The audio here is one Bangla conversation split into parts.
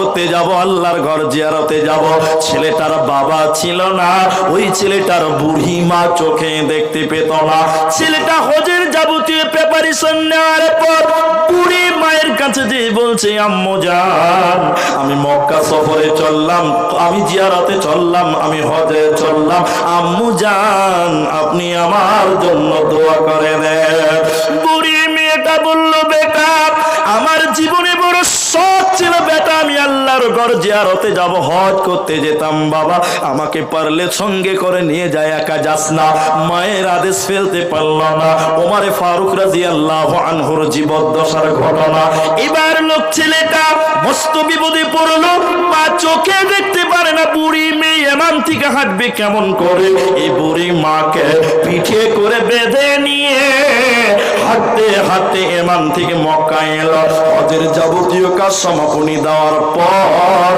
করতে যাব, আল্লাহর ঘর জিয়ারতে যাব। ছেলেটার বাবা ছিল না, ওই ছেলেটার বুড়ি মা চোখে দেখতে পেত না। ছেলেটা হজের যাবতীয় প্রেপারেশন নেওয়ার পর বুড়ি মায়ের কাছে যে বলছে, আম্মু যান, আমি মক্কা সফরে চললাম, আমি জিয়ারতে চললাম, আমি হজে চললাম। আম্মু যান, আপনি আমার জন্য দোয়া করে দেন। বুড়ি আল্লাহর ঘর জিয়ারতে যাব, হজ করতে যেতাম, বাবা। আমাকে পারলে সঙ্গে করে নিয়ে যায়, একা যাস না। মায়ের আদেশ ফেলতে পারল না। ওমারে ফারুক রাজি আল্লাহ আনহুর জীবদ্দশার ঘটনা। এবার লোক ছেলেটা মস্ত বিপদে পড়ল। মা চোখে দেখতে পারে না, বুড়ি মেয়ে এমন থেকে হাঁটবে কেমন করে? এই বুড়ি মাকে পিঠে করে বেঁধে নিয়ে হাঁটতে হাঁটতে এমান থেকে মক্কা এলো। হজের যাবতীয় কাজ সমাপনী দেওয়ার পর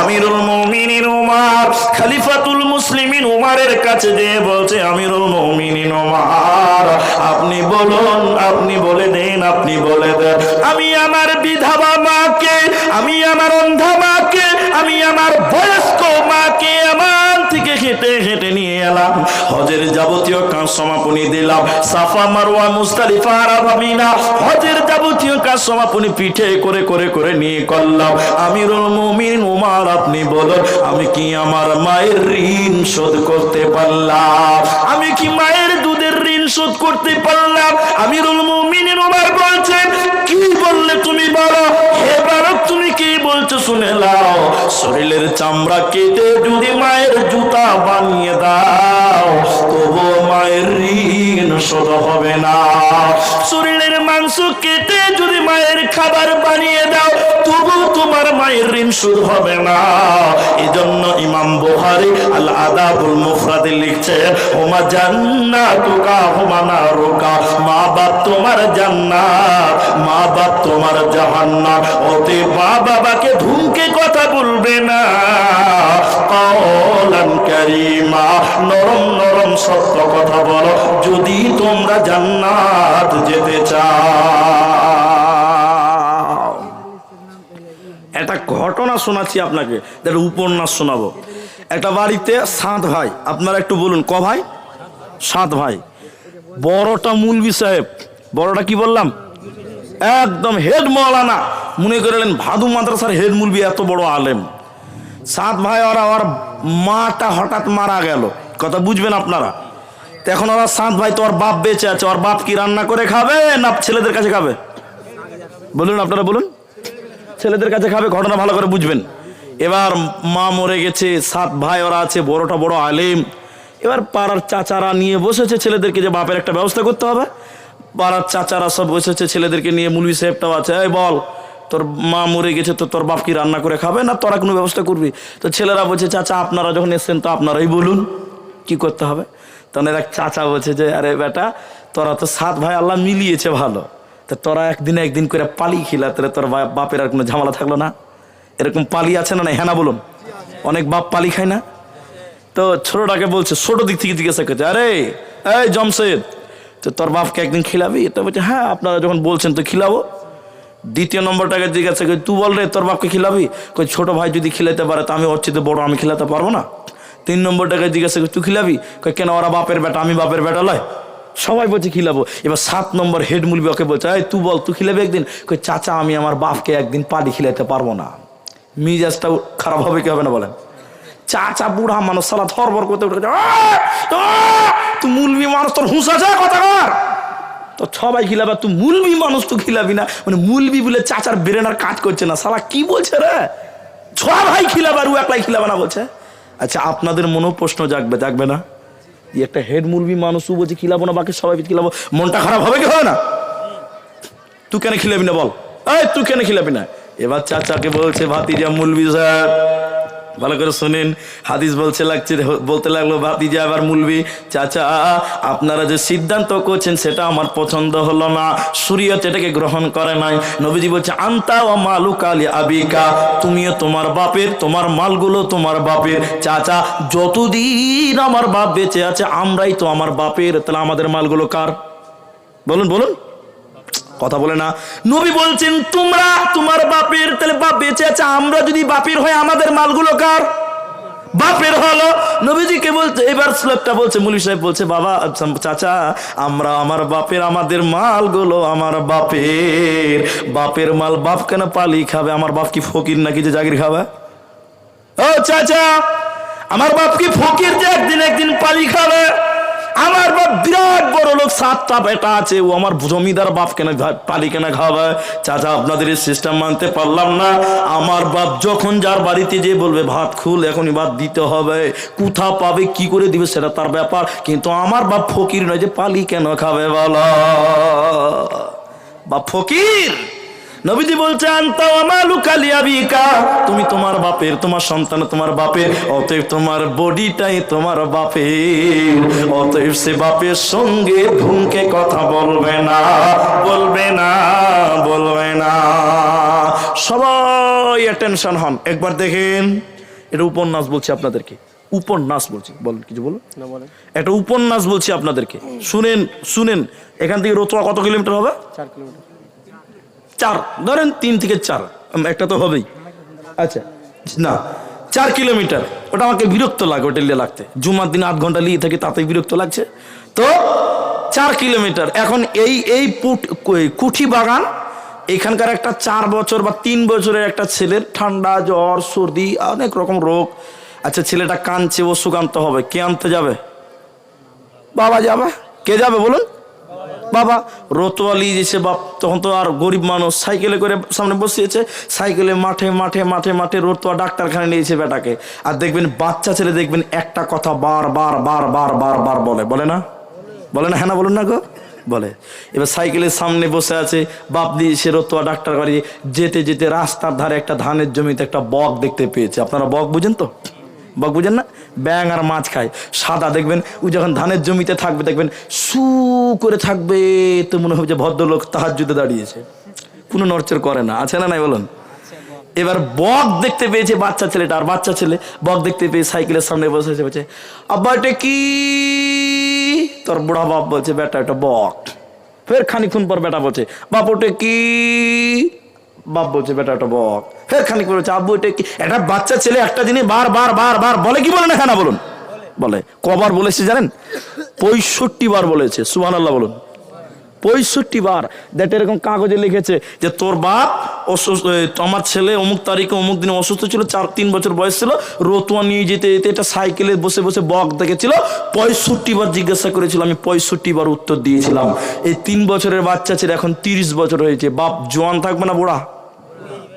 আমিরুল মুমিনিন উমার, খলিফাতুল মুসলিমিন উমারের কাছে দিয়ে বলছে, আমিরুল মুমিনিন উমার, আপনি বলুন, আপনি বলে দেন, আপনি বলে দেন। আমি আমার বিধবা মাকে, আমি আমার অন্ধা মাকে, আমি আমার বয়স্ক মাকে, আমার থেকে হেঁটে হেঁটে নিয়ে এলাম। হজের যাবতীয় কাজ সমাপনী দিলাম। সাফা, মারওয়া মুস্তালিফা আরাফামিনা হজের যাবতীয় কাজ সমাপনী পিঠে করে করে করে নিয়ে করলাম। আমিরুল মুমিন উমার আপনি বলুন, আমি কি আমার মায়ের ঋণ শোধ করতে পারলাম? আমি কি মায়ের দুধের ঋণ শোধ করতে পারলাম? আমিরুল মুমিনিন উমার বলছেন, কি বললে তুমি বলো? হে বালক তুমি কি বলছো শুনে নাও। শরীরের চামড়া কেটে যদি বানিয়ে দাও। তবু মায়ের ঋণ শোধ হবে না। শরীরের মাংস কেটে যদি মায়ের খাবার বানিয়ে দাও, তবু তোমার মায়ের ঋণ শোধ হবে না। এজন্য ইমাম বুখারী আল আদাবুল মুফরাদে লিখছেন, ওমা জান্নাতুকা হুমা নারুকা। মা বাপ তোমার জান্নাত মা বাপ তোমার জাহান্নাম। ওতে মা বাবাকে ধুমকে কথা বলবে না। নরম নরম সত্য কথা যদি তোমরা জান্নাত যেতে চাও। একটা ঘটনা শোনাচ্ছি আপনাকে একটা উপন্যাস শোনাবো। একটা বাড়িতে সাত ভাই, আপনারা একটু বলুন, ক ভাই? সাত ভাই। বড়টা মুলবি সাহেব, বড়টা কি বললাম? একদম হেড মৌলানা। মনে করলেন ভাদু মাদ্রাসার হেড মুলবি এত বড় আলেম। সাত ভাই, ওরা ওর মাটা হঠাৎ মারা গেল। কথা বুঝবেন আপনারা। এখন ওরা সাত ভাই তো ওর বাপ বেঁচে আছে, ওর বাপ কি রান্না করে খাবে না ছেলেদের কাছে খাবে? বলুন আপনারা, বলুন। ছেলেদের কাছে খাবে, ঘটনা ভালো করে বুঝবেন। এবার মা মরে গেছে, সাত ভাই ওরা আছে, বড়টা বড় আলেম। এবার পাড়ার চাচারা নিয়ে বসেছে ছেলেদেরকে যে বাপের একটা ব্যবস্থা করতে হবে। পাড়ার চাচারা সব বসেছে ছেলেদেরকে নিয়ে, মুলবি সাহেবটাও আছে, এই বল। তোর মা মরে গেছে তো তোর বাপ কি রান্না করে খাবে না তোরা কোনো ব্যবস্থা করবি? তো ছেলেরা বলছে, চাচা, আপনারা যখন এসছেন তো আপনারাই বলুন, কি করতে হবে? তখন এক চাচা বলছে যে, আরে বেটা, তোরা তো সাত ভাই আল্লাহ মিলিয়েছে ভালো। তা তোরা একদিন একদিন করে পালি খিলা, তাহলে তোর বাপের আর কোনো ঝামেলা থাকল না? এরকম পালি আছে না না হ্যাঁ না বলুন। অনেক বাপ পালি খায় না। তো ছোটটাকে বলছে, ছোট দিক থেকে জিজ্ঞাসা করছে, আরে, এই জমশেদ, তো তোর বাপকে একদিন খিলাবি? তো বলছে হ্যাঁ আপনারা যখন বলছেন তো খিলাবো। দ্বিতীয় নম্বরটাকে জিজ্ঞাসা করি তুই বল রে তোর বাপকে খিলাবি? কই ছোট ভাই যদি খিলাতে পারে তো আমি ওর চেয়ে বড় আমি খিলাতে পারব না। তিন নম্বরটাকে জিজ্ঞাসা করি তুই খিলাবি? কই কেন ওরা বাপের বেটা আমি বাপের বেটা লয়? সবাই বলছে খিলাবো। এবার সাত নম্বর হেড মুলবি ওকে বলছে এই তুই বল তুই খিলাবি একদিন? কই চাচা আমি আমার বাপকে একদিন পালি খিলাতে পারব না। মিজাজটাও খারাপ হবে কি হবে না বলেন? চাচা বুড়া মানুষ সালা থরবর করতে উঠে গেছে, "আহ! আহ! তুই মুলবি মানুষ তোর হুঁসা যা তো সবাই খিলাবে তুই মুলবি মানুষ তো খিলাবি না। মানে মুলবি বলে চাচার ব্রেন আর কাজ করছে না। সালা কি বলছে রে? ছ ভাই খিলাবে আর ও একলাই খিলাবে না বলছে। আচ্ছা আপনাদের মনেও প্রশ্ন জাগবে জাগবে না? একটা হেড মুলবি মানুষ, ও বলছে খিলাবো না, বাকি সবাই খিলাবো। মনটা খারাপ হবে কি হবে না? তুই কেন খিলাবি না বল? এই, তুই কেন খিলাবি না? এবার চাচাকে বলছে, ভাতিজা মুলবি সাহেব ভালো করে শোনেন। হাদিস বলছে, লাগছে, বলতে লাগল, ভাতিজা আবার মুলবি, চাচা, আপনারা যে সিদ্ধান্ত করছেন, সেটা আমার পছন্দ হলো না। শরীয়ত এটাকে গ্রহণ করে নাই। নবীজি বলছে, আন্তা ও মালুক আলী আবিকা, তুমিও তোমার বাপের, তোমার মালগুলো তোমার বাপের। চাচা, যতদিন আমার বাপ বেঁচে আছে, আমরাই তো আমার বাপের। তাহলে আমাদের মালগুলো কার? বলুন বলুন। কথা বলে না। নবী বলছেন, তোমরা তোমার বাপের, তাহলে বাপ বেঁচে আছে, আমরা যদি বাপের হয় আমাদের মালগুলো কার? বাপের হলো। নবীজিকে বলছে, এবার শ্লোকটা বলছে, মুলি সাহেব বলছে, বাবা, চাচা, আমরা আমার বাপের, আমাদের মালগুলো আমার বাপের। বাপের মাল বাপ কেন পালি খাবে? আমার বাপ কি ফকির নাকি যে জাগির খাবে? ও চাচা, আমার বাপ কি ফকির যে একদিন একদিন পালি খাবে? আমার বাপ বিরাট বড় লোক, সাতটা বেটা আছে, ও আমার জমিদার বাপ কেন পালি কেন খাবে চাচা, আপনাদের এই সিস্টেম মানতে পারলাম না। আমার বাপ যখন যার বাড়িতে যে বলবে, ভাত খুল, এখনই ভাত দিতে হবে, কোথা পাবে, কি করে দিবে, সেটা তার ব্যাপার। কিন্তু আমার বাপ ফকির নয় যে পালি কেন খাবে বলো? বাপ ফকির! নবীজি বলছেন তাও আমালু কালিয়াবিকা তুমি তোমার বাপের তোমার সন্তান তোমার বাপের অতএব তোমার বডিটাই তোমার বাপের। অতএব সে বাপের সঙ্গে ভুমকে কথা বলবে না বলবে না বলবে না। সবাই অ্যাটেনশন হন। একবার দেখেন এটা উপন্যাস বলছি আপনাদেরকে। উপন্যাস বলছি বলেন কিছু বলুন। একটা উপন্যাস বলছি আপনাদেরকে। শুনেন শুনেন এখান থেকে রোতোয়া কত কিলোমিটার হবে? চার কিলোমিটার। চার, ধরেন তিন থেকে চার একটা তো হবেই। আচ্ছা না, চার কিলোমিটার, ওটা আমাকে বিরক্ত লাগে ওটা লিয়ে লাগতে। জুমার দিন আধ ঘণ্টা লিয়ে থাকি, তাতেই বিরক্ত লাগছে। তো, চার কিলোমিটার, এখন এই এই পুট কুঠি বাগান, এখানকার একটা চার বছর বা তিন বছরের একটা ছেলের ঠান্ডা জ্বর, সর্দি, অনেক রকম রোগ। আচ্ছা ছেলেটা কাঁদছে ওষুধ আনতে হবে, কে আনতে যাবে? বাবা যাবে? কে যাবে বলুন? বাবা রতোয়ালি যেছে বাপ তখন তো আর গরিব মানুষ, সাইকেলে করে সামনে বসিয়েছে, সাইকেলে মাঠে মাঠে মাঠে মাঠে রতোয়া ডাক্তারখানে নিয়েছে বেটাকে। আর দেখবেন বাচ্চা ছেলে দেখবেন একটা কথা বার বার বার বার বার বার বলে। বলে না? বলে না? হ্যাঁ না বলুন না গো? বলে। এবার সাইকেলের সামনে বসে আছে, বাপ দিয়ে সে রতোয়া ডাক্তার বাড়ি যেতে যেতে রাস্তার ধারে একটা ধানের জমিতে একটা বক দেখতে পেয়েছে। আপনারা বক বুঝেন তো? বক বুঝেন না? ব্যাং আর মাছ খায়। সাদা দেখবেন ও যখন ধানের জমিতে থাকবে, দেখবেন সু করে থাকবে, তো মনে হবে যে ভদ্রলোক তাহার যুদ্ধে দাঁড়িয়েছে। কোনো নড়চড় করে না। আছে না নাই বলুন? এবার বক দেখতে পেয়েছে বাচ্চা ছেলেটা, আর বাচ্চা ছেলে বক দেখতে পেয়ে সাইকেলের সামনে বসে আছে, বলছে, আব্বা, এটা কি? তোর বুড়া বাপ বলছে, বেটা, এটা বক। ফের খানিক্ষণ পর বেটা বলছে, বাপ, ওটা কি? বাপ বলছে, বেটা, ওটা বক। ফের খানিক বলছে, আব্বু, এটা কি একটা বাচ্চা ছেলে একটা জিনিস বার বার বার বার বলে কি বলে না খানা বলুন? বলে। কবার বলেছে জানেন? পঁয়ষট্টি বার বলেছে সুহান আল্লাহ বলুন। পঁয়ষট্টি বার। দেখ এরকম কাগজে লিখেছে যে, তোর বাপ অসুস্থ আমার ছেলে অমুক তারিখে অমুক দিনে অসুস্থ ছিল, চার, তিন বছর বয়স ছিল, রতুয়া নিয়ে যেতে যেতে এটা সাইকেলে বসে বসে বক দেখেছিল। পঁয়ষট্টি বার জিজ্ঞাসা করেছিল, আমি পঁয়ষট্টি বার উত্তর দিয়েছিলাম। এই তিন বছরের বাচ্চা ছেলে এখন তিরিশ বছর হয়েছে। বাপ জোয়ান থাকবে না বুড়া?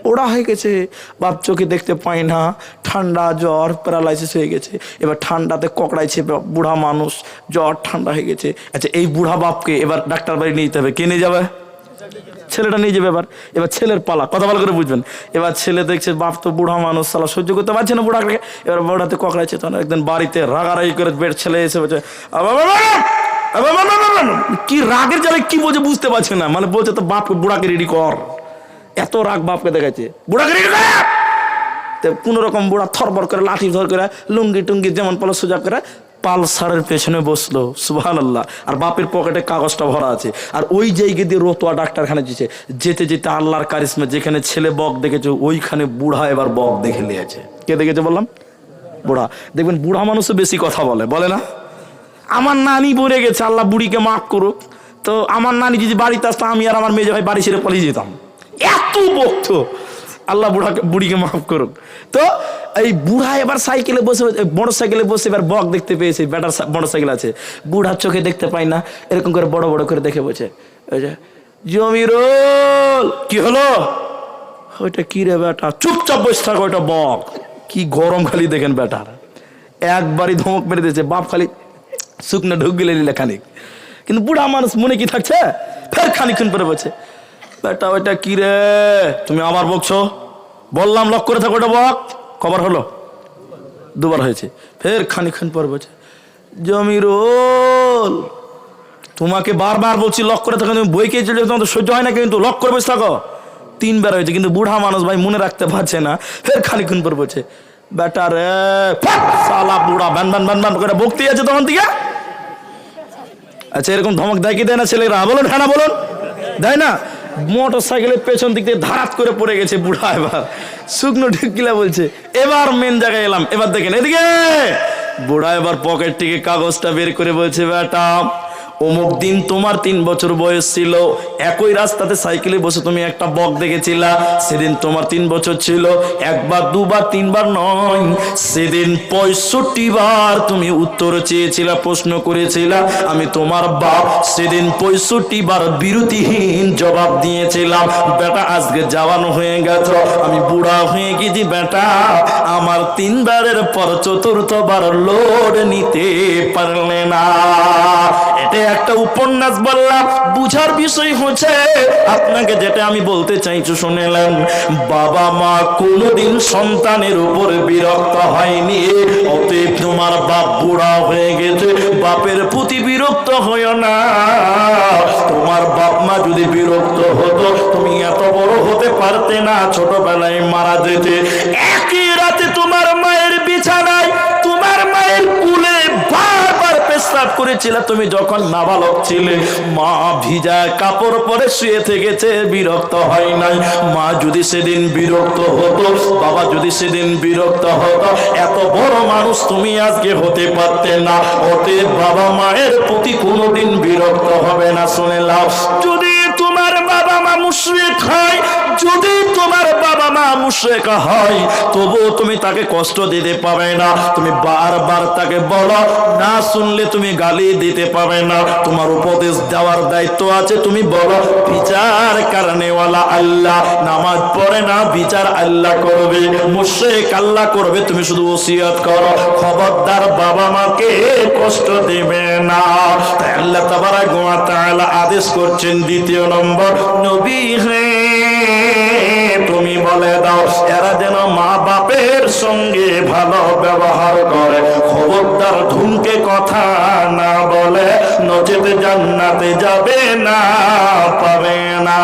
ওড়া হয়ে গেছে বাপ চোখে দেখতে পায় না ঠান্ডা জ্বর প্যারালাইসিস হয়ে গেছে এবার ঠান্ডাতে ককড়াইছে বুড়া মানুষ জ্বর ঠান্ডা হয়ে গেছে আচ্ছা এই বুড়া বাপকে এবার ডাক্তার বাড়ি নিয়ে যেতে হবে কে নিয়ে যাবে ছেলেটা নিয়ে যাবে এবার এবার ছেলের পালা কথা ভালো করে বুঝবেন এবার ছেলে দেখছে বাপ তো বুড়া মানুষ সালা সহ্য করতে পারছে না বুড়াকে এবার বুড়াতে ককড়াইছে তখন একদিন বাড়িতে রাগারাগি করে বের ছেলে এসে বলছে। কি রাগের জ্বালে কি বলছে বুঝতে পারছে না মানে বলছে তো বাপকে বুড়াকে রেডি কর এত রাগ বাপকে দেখাচ্ছে বুড়াকে কোন রকম বুড়া থরবর করে, লাঠি ধর করে, লুঙ্গি টুঙ্গি যেমন পলো সোজা করে, পালসারের পেছনে বসল। সুহান আল্লাহ আর বাপের পকেটে কাগজটা ভরা আছে। আর ওই জায়গা দিয়ে রতোয়া ডাক্তারখানে যেছে। যেতে যেতে আল্লাহর কারিসমা যেখানে ছেলে বক দেখেছে, ওইখানে বুড়া এবার বক দেখে নিয়েছে কে দেখেছে বললাম? বুড়া। দেখবেন বুড়া মানুষও বেশি কথা বলে। বলে না? আমার নানি পড়ে গেছে, আল্লাহ বুড়িকে মাফ করুক। তো আমার নানি যদি বাড়িতে আসতো, আমি আর আমার মেজে ভাই বাড়ি ছেড়ে পালিয়ে যেতাম। এত বকত। আল্লাহ বুড়াকে বুড়িকে মাফ করুক। তো এই বুড়া এবার সাইকেলে বসে মোটর সাইকেলে বসে এবার বক দেখতে পেয়েছে, বেটার মোটর সাইকেল আছে। বুড়ার চোখে দেখতে পাই না, এরকম করে বড় বড় করে দেখে যে, জমিরুল, কি হলো? ওইটা কি রে বেটা? চুপচাপ বসে থাকো, ওইটা বক। কি গরম খালি দেখেন বেটার একবারই ধমক মেরে দিয়েছে, বাপ খালি শুকনো ঢুক গেলে নিলে খানিক। কিন্তু বুড়া মানুষ মনে কি থাকছে? ফের খানিক্ষণ পরে বলছে বেটা, ওইটা কি রে? তুমি আবার বকছো? বললাম লক করে থাকো, ওটা বক। কবার হলো? দুবার হয়েছে। ফের খানিক্ষণ পর বলছে জমিরুল তোমাকে বারবার বলছি লক করে থাকো। তুমি বইকে চলে তোমার সহ্য হয় না কিন্তু লক করে বসে থাকো। তিনবার হয়েছে, কিন্তু বুড়া মানুষ ভাই মনে রাখতে পারছে না। ফের খানিক্ষণ পর বলছে, বেটা রে সালা বুড়া ব্যান ব্যান ব্যান ব্যান করে বকতেই আছে তখন থেকে? আচ্ছা এরকম ধমক দেয় কি দেয় না ছেলেরা? বলুন হ্যাঁ না, বলুন। দেয় না? মোটর সাইকেলের পেছন দিক থেকে ধারাত করে পড়ে গেছে বুড়া এবার। শুকনো ঢিকিলা বলছে, এবার মেন জায়গায় এলাম। এবার দেখেন, এদিকে! বুড়া এবার পকেট থেকে কাগজটা বের করে বলছে, বেটা অমুক দিন তোমার তিন বছর বয়স ছিল। একই রাস্তাতে সাইকেলে বসে তুমি একটা বক দেখেছিলা। সেদিন তোমার তিন বছর ছিল। একবার, দুবার, তিনবার নয়। সেদিন পঁয়ষট্টি বার তুমি উত্তর চেয়েছিলা, প্রশ্ন করেছিলা, আমি তোমার বাপ। সেদিন পঁয়ষট্টি বার বিরতিহীন জবাব দিয়েছিলাম, বেটা, আজকে জওয়ান হয়ে গেছ। আমি বুড়া হয়ে গেছি, বেটা। আমার তিনবারের পর চতুর্থবার লোড নিতে পারলে না। এটা একটা উপন্যাস বললাম, বুঝার বিষয় হচ্ছে, আপনাকে যেটা আমি বলতে চাইছি শুনেলেন বাবা মা কোনোদিন সন্তানের উপর বিরক্ত হয়নি, অতএব তোমার বাপ বুড়া হয়ে গেছে, বাপের প্রতি বিরক্ত হইও না। তোমার বাপ মা যদি বিরক্ত হতো, তুমি এত বড় হতে পারতে না, ছোটবেলায় মারা যেতে। একই করেছিল তুমি যখন নাবালক ছিলে। মা ভিজা কাপড় পরে শুয়ে থেকেছে, বিরক্ত হয় নাই। মা যদি সেদিন বিরক্ত হতো, বাবা যদি সেদিন বিরক্ত হতো, এত বড় মানুষ তুমি আজকে হতে পারতে না। হতে বাবা মায়ের প্রতি কোনোদিন বিরক্ত হবে না, শুনে লাও যদি তোমার বাবা মা মুশরিক হয় যদি তোমার বাবা মা মুশরিক হয়, তবুও তুমি তাকে কষ্ট দিতে পাবে না। তুমি বারবার তাকে বলো, না শুনলে তুমি গালি দিতে পাবে না। তোমার উপদেশ দেওয়ার দায়িত্ব আছে, তুমি বলো, বিচার কারণেওয়ালা আল্লাহ, নামাজ পড়ে না, বিচার আল্লাহ করবে। মুশরিক আল্লাহ করবে, তুমি শুধু ওসিয়ত করো। খবরদার বাবা মাকে কষ্ট দেবে না। আল্লাহ তাবারাক ওয়া তাআলা আদেশ করছেন, দ্বিতীয় নম্বর, নবী হে তুমি বলে দাও, এরা যেন মা বাপের সঙ্গে ভালো ব্যবহার করে। খবরদার ধুমকে কথা না বলে, নচেতে জান্নাতে যাবে না, পাবে না।